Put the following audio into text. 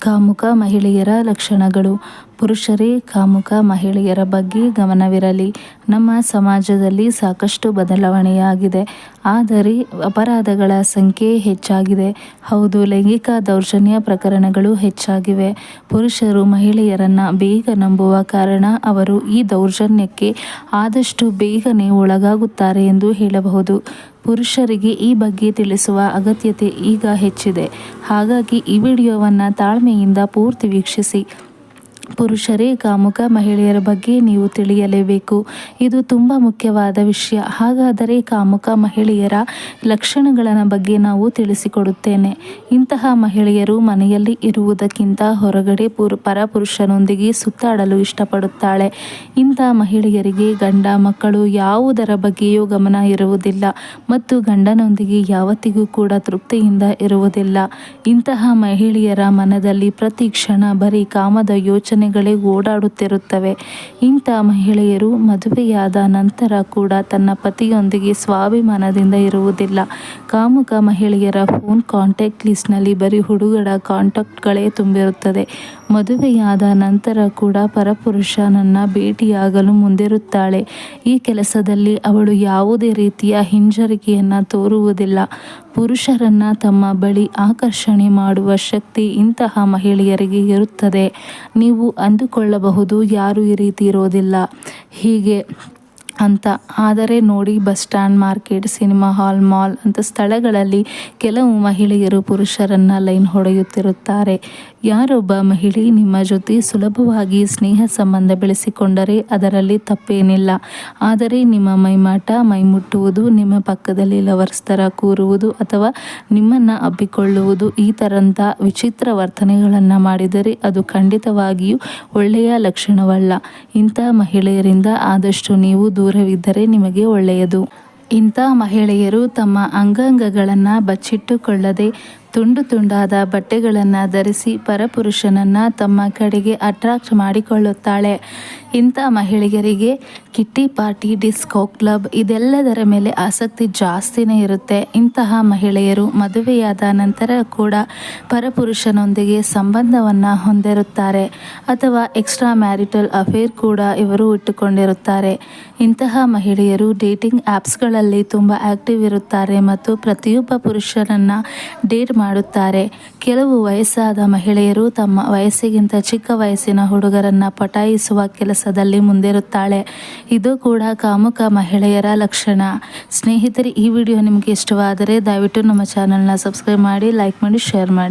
ಕಾಮುಕ ಮಹಿಳೆಯರ ಲಕ್ಷಣಗಳು. ಪುರುಷರೇ, ಕಾಮುಕ ಮಹಿಳೆಯರ ಬಗ್ಗೆ ಗಮನವಿರಲಿ. ನಮ್ಮ ಸಮಾಜದಲ್ಲಿ ಸಾಕಷ್ಟು ಬದಲಾವಣೆಯಾಗಿದೆ. ಆದರೆ ಅಪರಾಧಗಳ ಸಂಖ್ಯೆ ಹೆಚ್ಚಾಗಿದೆ. ಹೌದು, ಲೈಂಗಿಕ ದೌರ್ಜನ್ಯ ಪ್ರಕರಣಗಳು ಹೆಚ್ಚಾಗಿವೆ. ಪುರುಷರು ಮಹಿಳೆಯರನ್ನು ಬೇಗ ನಂಬುವ ಕಾರಣ ಅವರು ಈ ದೌರ್ಜನ್ಯಕ್ಕೆ ಆದಷ್ಟು ಬೇಗನೆ ಒಳಗಾಗುತ್ತಾರೆ ಎಂದು ಹೇಳಬಹುದು. ಪುರುಷರಿಗೆ ಈ ಬಗ್ಗೆ ತಿಳಿಸುವ ಅಗತ್ಯತೆ ಈಗ ಹೆಚ್ಚಿದೆ. ಹಾಗಾಗಿ ಈ ವಿಡಿಯೋವನ್ನು ತಾಳ್ಮೆಯಿಂದ ಪೂರ್ತಿ ವೀಕ್ಷಿಸಿ. ಪುರುಷರೇ, ಕಾಮುಕ ಮಹಿಳೆಯರ ಬಗ್ಗೆ ನೀವು ತಿಳಿಯಲೇಬೇಕು. ಇದು ತುಂಬ ಮುಖ್ಯವಾದ ವಿಷಯ. ಹಾಗಾದರೆ ಕಾಮುಕ ಮಹಿಳೆಯರ ಲಕ್ಷಣಗಳ ಬಗ್ಗೆ ನಾವು ತಿಳಿಸಿಕೊಡುತ್ತೇನೆ. ಇಂತಹ ಮಹಿಳೆಯರು ಮನೆಯಲ್ಲಿ ಇರುವುದಕ್ಕಿಂತ ಹೊರಗಡೆ ಪುರು, ಪರಪುರುಷನೊಂದಿಗೆ ಸುತ್ತಾಡಲು ಇಷ್ಟಪಡುತ್ತಾಳೆ. ಇಂಥ ಮಹಿಳೆಯರಿಗೆ ಗಂಡ ಮಕ್ಕಳು ಯಾವುದರ ಬಗ್ಗೆಯೂ ಗಮನ ಇರುವುದಿಲ್ಲ ಮತ್ತು ಗಂಡನೊಂದಿಗೆ ಯಾವತ್ತಿಗೂ ಕೂಡ ತೃಪ್ತಿಯಿಂದ ಇರುವುದಿಲ್ಲ. ಇಂತಹ ಮಹಿಳೆಯರ ಮನದಲ್ಲಿ ಪ್ರತಿ ಕ್ಷಣ ಬರೀ ಕಾಮದ ಯೋಚನೆ ಯೋಚನೆಗಳೇ ಓಡಾಡುತ್ತಿರುತ್ತವೆ. ಇಂಥ ಮಹಿಳೆಯರು ಮದುವೆಯಾದ ನಂತರ ಕೂಡ ತನ್ನ ಪತಿಯೊಂದಿಗೆ ಸ್ವಾಭಿಮಾನದಿಂದ ಇರುವುದಿಲ್ಲ. ಕಾಮುಕ ಮಹಿಳೆಯರ ಫೋನ್ ಕಾಂಟ್ಯಾಕ್ಟ್ ಲಿಸ್ಟ್ನಲ್ಲಿ ಬರೀ ಹುಡುಗರ ಕಾಂಟ್ಯಾಕ್ಟ್ಗಳೇ ತುಂಬಿರುತ್ತದೆ. ಮದುವೆಯಾದ ನಂತರ ಕೂಡ ಪರಪುರುಷನನ್ನ ಭೇಟಿಯಾಗಲು ಮುಂದಿರುತ್ತಾಳೆ. ಈ ಕೆಲಸದಲ್ಲಿ ಅವಳು ಯಾವುದೇ ರೀತಿಯ ಹಿಂಜರಿಕೆಯನ್ನು ತೋರುವುದಿಲ್ಲ. ಪುರುಷರನ್ನ ತಮ್ಮ ಬಳಿ ಆಕರ್ಷಣೆ ಮಾಡುವ ಶಕ್ತಿ ಇಂತಹ ಮಹಿಳೆಯರಿಗೆ ಇರುತ್ತದೆ. ನೀವು ಅಂದುಕೊಳ್ಳಬಹುದು. ಯಾರು ಈ ರೀತಿ ಇರೋದಿಲ್ಲ. ಹೀಗೆ ಅಂತ. ಆದರೆ ನೋಡಿ, bus stand market, cinema hall, mall ಅಂತ ಸ್ಥಳಗಳಲ್ಲಿ ಕೆಲವು ಮಹಿಳೆಯರು ಪುರುಷರನ್ನು ಲೈನ್ ಹೊಡೆಯುತ್ತಿರುತ್ತಾರೆ. ಯಾರೊಬ್ಬ ಮಹಿಳೆ ನಿಮ್ಮ ಜೊತೆ ಸುಲಭವಾಗಿ ಸ್ನೇಹ ಸಂಬಂಧ ಬೆಳೆಸಿಕೊಂಡರೆ ಅದರಲ್ಲಿ ತಪ್ಪೇನಿಲ್ಲ. ಆದರೆ ನಿಮ್ಮ ಮೈಮಾಟ ಮೈ ಮುಟ್ಟುವುದು ನಿಮ್ಮ ಪಕ್ಕದಲ್ಲಿ ಲವರ್ಸ್ ಥರ ಕೂರುವುದು ಅಥವಾ ನಿಮ್ಮನ್ನು ಅಬ್ಬಿಕೊಳ್ಳುವುದು ಈ ಥರಂಥ ವಿಚಿತ್ರ ವರ್ತನೆಗಳನ್ನು ಮಾಡಿದರೆ ಅದು ಖಂಡಿತವಾಗಿಯೂ ಒಳ್ಳೆಯ ಲಕ್ಷಣವಲ್ಲ. ಇಂಥ ಮಹಿಳೆಯರಿಂದ ಆದಷ್ಟು ನೀವು ದೂರವಿದ್ದರೆ ನಿಮಗೆ ಒಳ್ಳೆಯದು. ಇಂಥ ಮಹಿಳೆಯರು ತಮ್ಮ ಅಂಗಾಂಗಗಳನ್ನು ಬಚ್ಚಿಟ್ಟುಕೊಳ್ಳದೆ, ತುಂಡು ತುಂಡಾದ ಬಟ್ಟೆಗಳನ್ನು ಧರಿಸಿ ಪರಪುರುಷನನ್ನು ತಮ್ಮ ಕಡೆಗೆ ಅಟ್ರಾಕ್ಟ್ ಮಾಡಿಕೊಳ್ಳುತ್ತಾಳೆ. ಇಂಥ ಮಹಿಳೆಯರಿಗೆ ಕಿಟ್ಟಿ ಪಾರ್ಟಿ, ಡಿಸ್ಕೋ, ಕ್ಲಬ್ ಇದೆಲ್ಲದರ ಮೇಲೆ ಆಸಕ್ತಿ ಜಾಸ್ತಿನೇ ಇರುತ್ತೆ. ಇಂತಹ ಮಹಿಳೆಯರು ಮದುವೆಯಾದ ನಂತರ ಕೂಡ ಪರಪುರುಷನೊಂದಿಗೆ ಸಂಬಂಧವನ್ನು ಹೊಂದಿರುತ್ತಾರೆ. ಅಥವಾ ಎಕ್ಸ್ಟ್ರಾ ಮ್ಯಾರಿಟಲ್ ಅಫೇರ್ ಕೂಡ ಇವರು ಇಟ್ಟುಕೊಂಡಿರುತ್ತಾರೆ. ಇಂತಹ ಮಹಿಳೆಯರು ಡೇಟಿಂಗ್ ಆ್ಯಪ್ಸ್ಗಳಲ್ಲಿ ತುಂಬ ಆ್ಯಕ್ಟಿವ್ ಇರುತ್ತಾರೆ ಮತ್ತು ಪ್ರತಿಯೊಬ್ಬ ಪುರುಷರನ್ನು ಡೇಟ್ ಮಾಡುತ್ತಾರೆ. ಕೆಲವು ವಯಸ್ಸಾದ ಮಹಿಳೆಯರು ತಮ್ಮ ವಯಸ್ಸಿಗಿಂತ ಚಿಕ್ಕ ವಯಸ್ಸಿನ ಹುಡುಗರನ್ನು ಪಟಾಯಿಸುವ ಕೆಲಸದಲ್ಲಿ ಮುಂದಿರುತ್ತಾಳೆ. ಇದು ಕೂಡ ಕಾಮುಕ ಮಹಿಳೆಯರ ಲಕ್ಷಣ. ಸ್ನೇಹಿತರೆ, ಈ ವಿಡಿಯೋ ನಿಮಗೆ ಇಷ್ಟವಾದರೆ ದಯವಿಟ್ಟು ನಮ್ಮ ಚಾನಲ್ನ ಸಬ್ಸ್ಕ್ರೈಬ್ ಮಾಡಿ, ಲೈಕ್ ಮಾಡಿ, ಶೇರ್ ಮಾಡಿ.